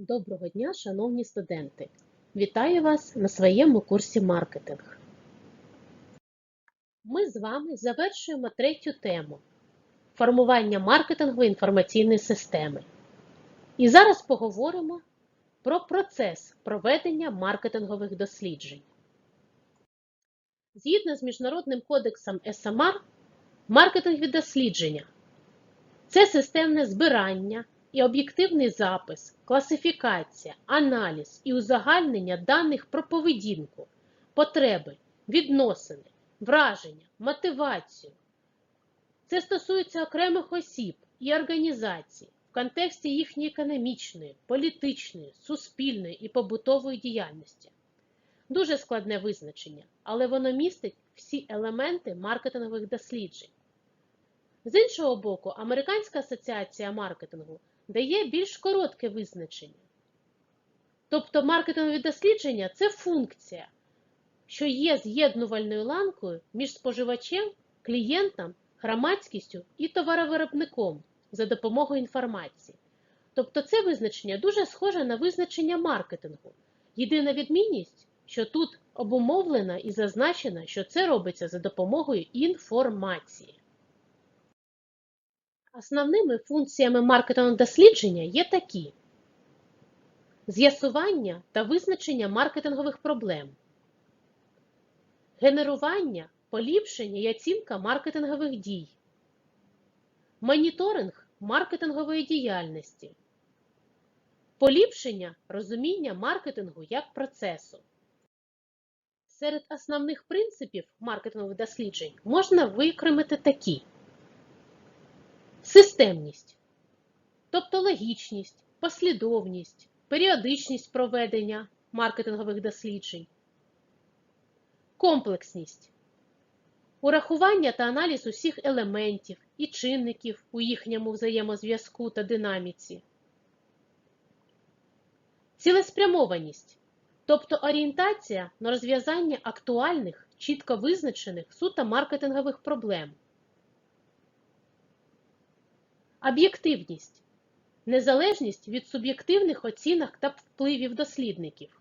Доброго дня, шановні студенти! Вітаю вас на своєму курсі маркетинг. Ми з вами завершуємо третю тему формування маркетингової інформаційної системи. І зараз поговоримо про процес проведення маркетингових досліджень. Згідно з Міжнародним кодексом СМР, маркетингові дослідження це системне збирання і об'єктивний запис, класифікація, аналіз і узагальнення даних про поведінку, потреби, відносини, враження, мотивацію. Це стосується окремих осіб і організацій в контексті їхньої економічної, політичної, суспільної і побутової діяльності. Дуже складне визначення, але воно містить всі елементи маркетингових досліджень. З іншого боку, Американська асоціація маркетингу дає більш коротке визначення. Тобто маркетингові дослідження це функція, що є з'єднувальною ланкою між споживачем, клієнтом, громадськістю і товаровиробником за допомогою інформації. Тобто це визначення дуже схоже на визначення маркетингу. Єдина відмінність, що тут обумовлена і зазначена, що це робиться за допомогою інформації. Основними функціями маркетингового дослідження є такі: з'ясування та визначення маркетингових проблем, генерування, поліпшення і оцінка маркетингових дій, моніторинг маркетингової діяльності, поліпшення розуміння маркетингу як процесу. Серед основних принципів маркетингових досліджень можна викремити такі. Системність, тобто логічність, послідовність, періодичність проведення маркетингових досліджень, комплексність, урахування та аналіз усіх елементів і чинників у їхньому взаємозв'язку та динаміці, цілеспрямованість, тобто орієнтація на розв'язання актуальних, чітко визначених суто маркетингових проблем. Об'єктивність незалежність від суб'єктивних оцінок та впливів дослідників.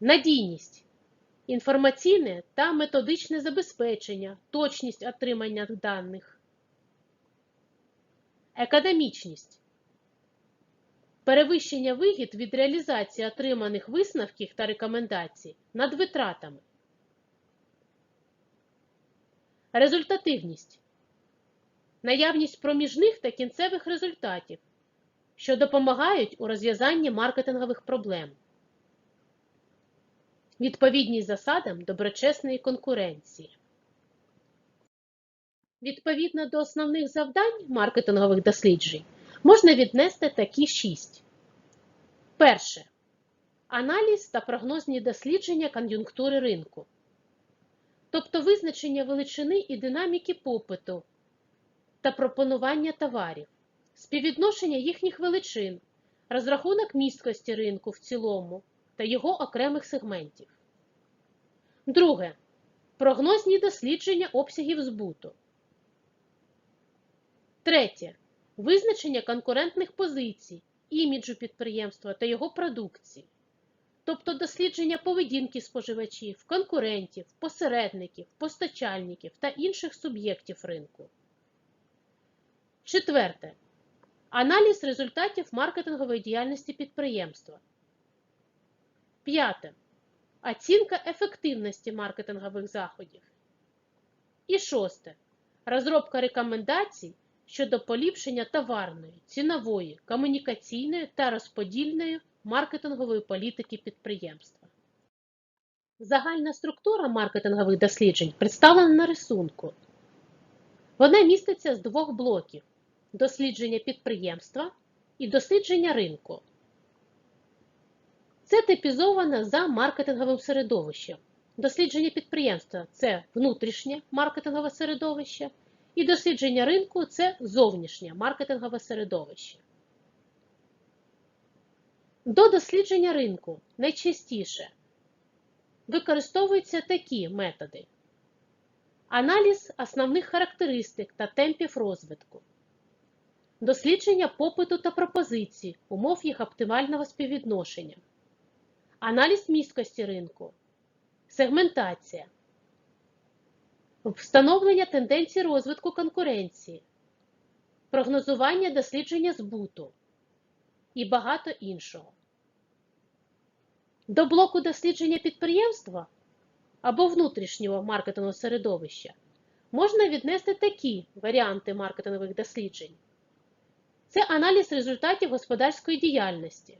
Надійність інформаційне та методичне забезпечення, точність отримання даних. Економічність перевищення вигід від реалізації отриманих висновків та рекомендацій над витратами. Результативність наявність проміжних та кінцевих результатів, що допомагають у розв'язанні маркетингових проблем, відповідність засадам доброчесної конкуренції. Відповідно до основних завдань маркетингових досліджень можна віднести такі шість. Перше. Аналіз та прогнозні дослідження кон'юнктури ринку, тобто визначення величини і динаміки попиту та пропонування товарів, співвідношення їхніх величин, розрахунок місткості ринку в цілому та його окремих сегментів. Друге. Прогнозні дослідження обсягів збуту. Третє. Визначення конкурентних позицій, іміджу підприємства та його продукції. Тобто дослідження поведінки споживачів, конкурентів, посередників, постачальників та інших суб'єктів ринку. Четверте. Аналіз результатів маркетингової діяльності підприємства. П'яте. Оцінка ефективності маркетингових заходів. І шосте. Розробка рекомендацій щодо поліпшення товарної, цінової, комунікаційної та розподільної маркетингової політики підприємства. Загальна структура маркетингових досліджень представлена на рисунку. Вона міститься з двох блоків дослідження підприємства і дослідження ринку. Це типізовано за маркетинговим середовищем. Дослідження підприємства це внутрішнє маркетингове середовище, і дослідження ринку це зовнішнє маркетингове середовище. До дослідження ринку найчастіше використовуються такі методи: аналіз основних характеристик та темпів розвитку, дослідження попиту та пропозицій, умов їх оптимального співвідношення, аналіз місткості ринку, сегментація, встановлення тенденцій розвитку конкуренції, прогнозування дослідження збуту. І багато іншого. До блоку дослідження підприємства або внутрішнього маркетингового середовища можна віднести такі варіанти маркетингових досліджень. Це аналіз результатів господарської діяльності,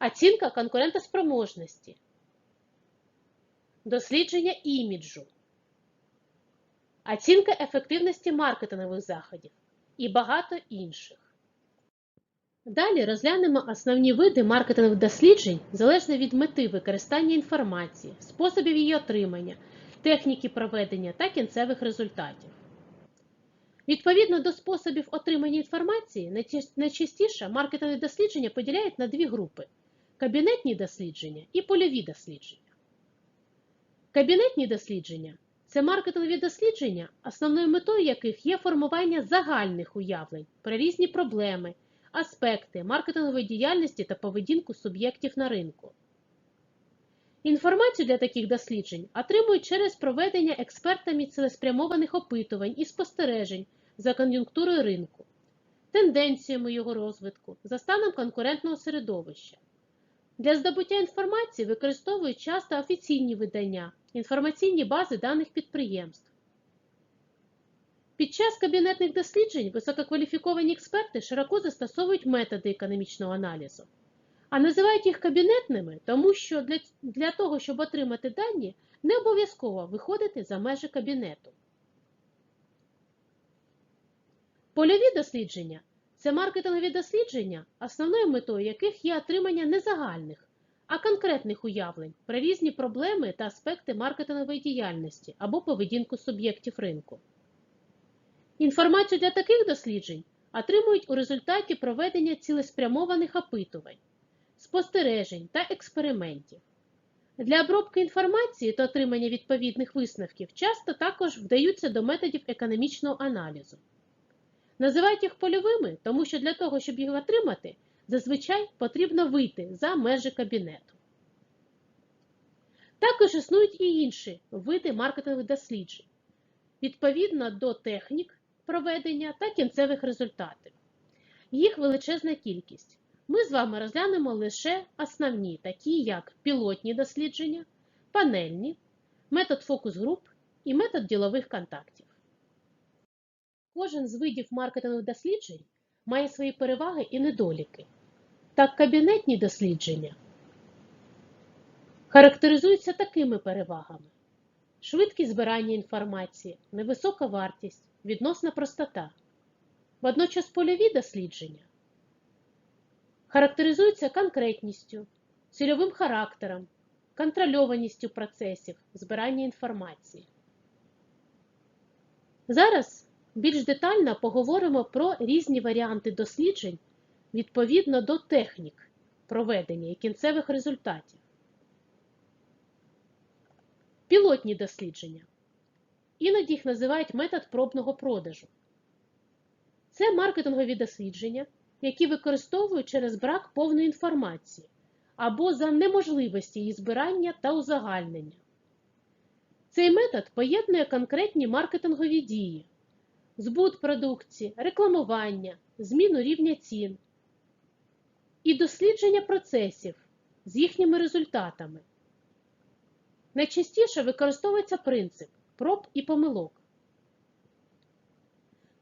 оцінка конкурентоспроможності, дослідження іміджу, оцінка ефективності маркетингових заходів і багато інших. Далі розглянемо основні види маркетингових досліджень залежно від мети використання інформації, способів її отримання, техніки проведення та кінцевих результатів. Відповідно до способів отримання інформації, найчастіше маркетингові дослідження поділяють на дві групи: кабінетні дослідження і польові дослідження. Кабінетні дослідження це маркетингові дослідження, основною метою яких є формування загальних уявлень про різні проблеми, аспекти маркетингової діяльності та поведінку суб'єктів на ринку. Інформацію для таких досліджень отримують через проведення експертами цілеспрямованих опитувань і спостережень за кон'юнктурою ринку, тенденціями його розвитку, за станом конкурентного середовища. Для здобуття інформації використовують часто офіційні видання, інформаційні бази даних підприємств. Під час кабінетних досліджень висококваліфіковані експерти широко застосовують методи економічного аналізу, а називають їх кабінетними, тому що для, для того, щоб отримати дані, не обов'язково виходити за межі кабінету. Польові дослідження це маркетингові дослідження, основною метою яких є отримання не загальних, а конкретних уявлень про різні проблеми та аспекти маркетингової діяльності або поведінку суб'єктів ринку. Інформацію для таких досліджень отримують у результаті проведення цілеспрямованих опитувань, спостережень та експериментів. Для обробки інформації та отримання відповідних висновків часто також вдаються до методів економічного аналізу. Називають їх польовими, тому що для того, щоб їх отримати, зазвичай потрібно вийти за межі кабінету. Також існують і інші види маркетингових досліджень, відповідно до технік проведення та кінцевих результатів. Їх величезна кількість. Ми з вами розглянемо лише основні, такі як пілотні дослідження, панельні, метод фокус-груп і метод ділових контактів. Кожен з видів маркетингових досліджень має свої переваги і недоліки. Так, кабінетні дослідження характеризуються такими перевагами: швидкість збирання інформації, невисока вартість, відносна простота. Водночас польові дослідження характеризуються конкретністю, цільовим характером, контрольованістю процесів збирання інформації. Зараз більш детально поговоримо про різні варіанти досліджень відповідно до технік проведення і кінцевих результатів. Пілотні дослідження. Іноді їх називають метод пробного продажу. Це маркетингові дослідження, які використовують через брак повної інформації або за неможливості її збирання та узагальнення. Цей метод поєднує конкретні маркетингові дії, збут продукції, рекламування, зміну рівня цін і дослідження процесів з їхніми результатами. Найчастіше використовується принцип проб і помилок.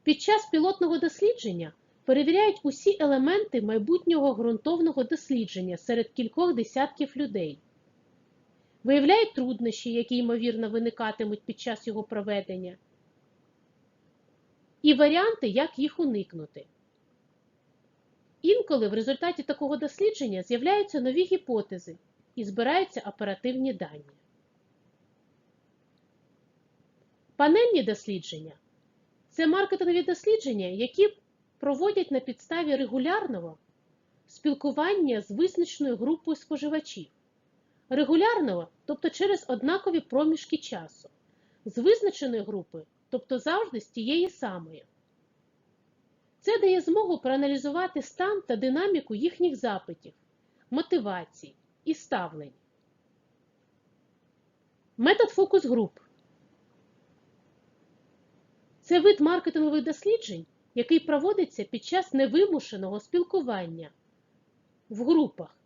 Під час пілотного дослідження перевіряють усі елементи майбутнього ґрунтовного дослідження серед кількох десятків людей, виявляють труднощі, які ймовірно виникатимуть під час його проведення, і варіанти, як їх уникнути. Інколи в результаті такого дослідження з'являються нові гіпотези і збираються оперативні дані. Панельні дослідження це маркетингові дослідження, які проводять на підставі регулярного спілкування з визначеною групою споживачів. Регулярного, тобто через однакові проміжки часу, з визначеної групи, тобто завжди з тієї самої. Це дає змогу проаналізувати стан та динаміку їхніх запитів, мотивацій і ставлень. Метод фокус груп це вид маркетингових досліджень, який проводиться під час невимушеного спілкування в групах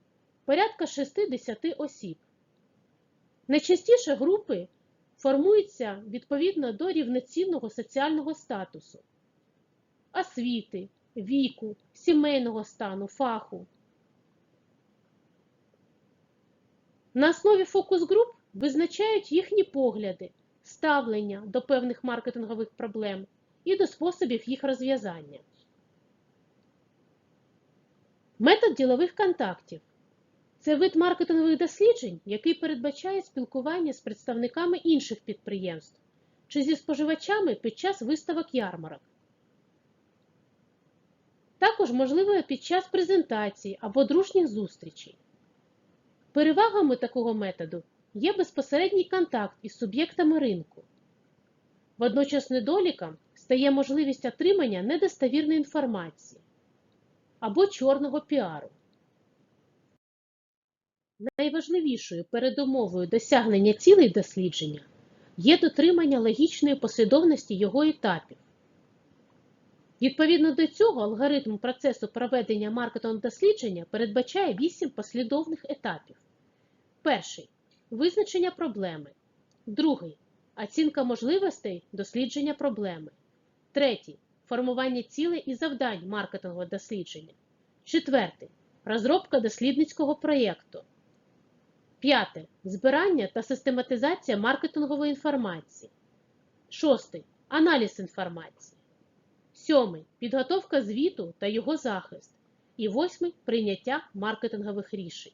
порядка 60 осіб. Найчастіше групи формуються відповідно до рівноцінного соціального статусу, освіти, віку, сімейного стану, фаху. На основі фокус-груп визначають їхні погляди, ставлення до певних маркетингових проблем і до способів їх розв'язання. Метод ділових контактів це вид маркетингових досліджень, який передбачає спілкування з представниками інших підприємств чи зі споживачами під час виставок ярмарок. Також можливо під час презентацій або дружніх зустрічей. Перевагами такого методу є безпосередній контакт із суб'єктами ринку. Водночас недоліком стає можливість отримання недостовірної інформації або чорного піару. Найважливішою передумовою досягнення цілей дослідження є дотримання логічної послідовності його етапів. Відповідно до цього, алгоритм процесу проведення маркетингового дослідження передбачає 8 послідовних етапів. Перший визначення проблеми. Другий оцінка можливостей дослідження проблеми. Третій формування цілей і завдань маркетингового дослідження. Четвертий розробка дослідницького проєкту. П'яте збирання та систематизація маркетингової інформації. Шостий аналіз інформації. Сьомий підготовка звіту та його захист. І восьмий прийняття маркетингових рішень.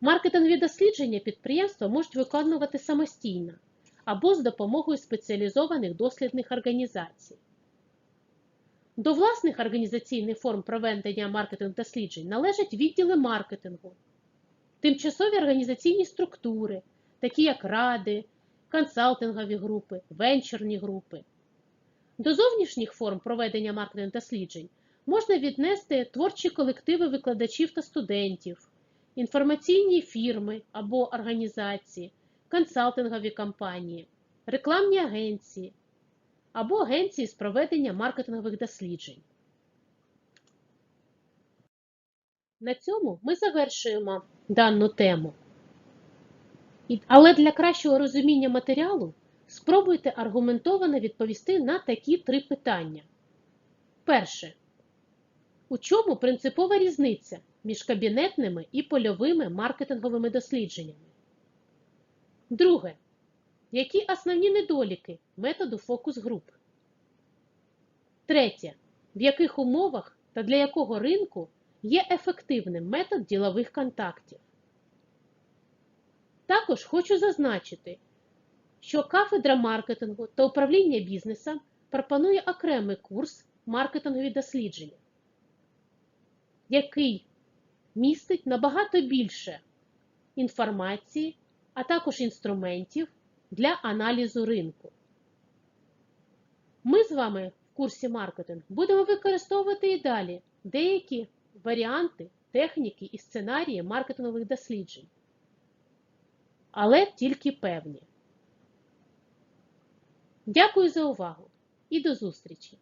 Маркетингові дослідження підприємства можуть виконувати самостійно або з допомогою спеціалізованих дослідних організацій. До власних організаційних форм проведення маркетинг досліджень належать відділи маркетингу, тимчасові організаційні структури, такі як ради, консалтингові групи, венчурні групи. До зовнішніх форм проведення маркетинг досліджень можна віднести творчі колективи викладачів та студентів, інформаційні фірми або організації, консалтингові компанії, рекламні агенції або агенції з проведення маркетингових досліджень. На цьому ми завершуємо дану тему. Але для кращого розуміння матеріалу спробуйте аргументовано відповісти на такі три питання. Перше. У чому принципова різниця між кабінетними і польовими маркетинговими дослідженнями? Друге. Які основні недоліки методу фокус-груп? Третє. В яких умовах та для якого ринку є ефективним метод ділових контактів? Також хочу зазначити, що кафедра маркетингу та управління бізнесом пропонує окремий курс маркетингові дослідження, який містить набагато більше інформації, а також інструментів для аналізу ринку. Ми з вами в курсі маркетинг будемо використовувати і далі деякі варіанти, техніки і сценарії маркетингових досліджень, але тільки певні. Дякую за увагу і до зустрічі!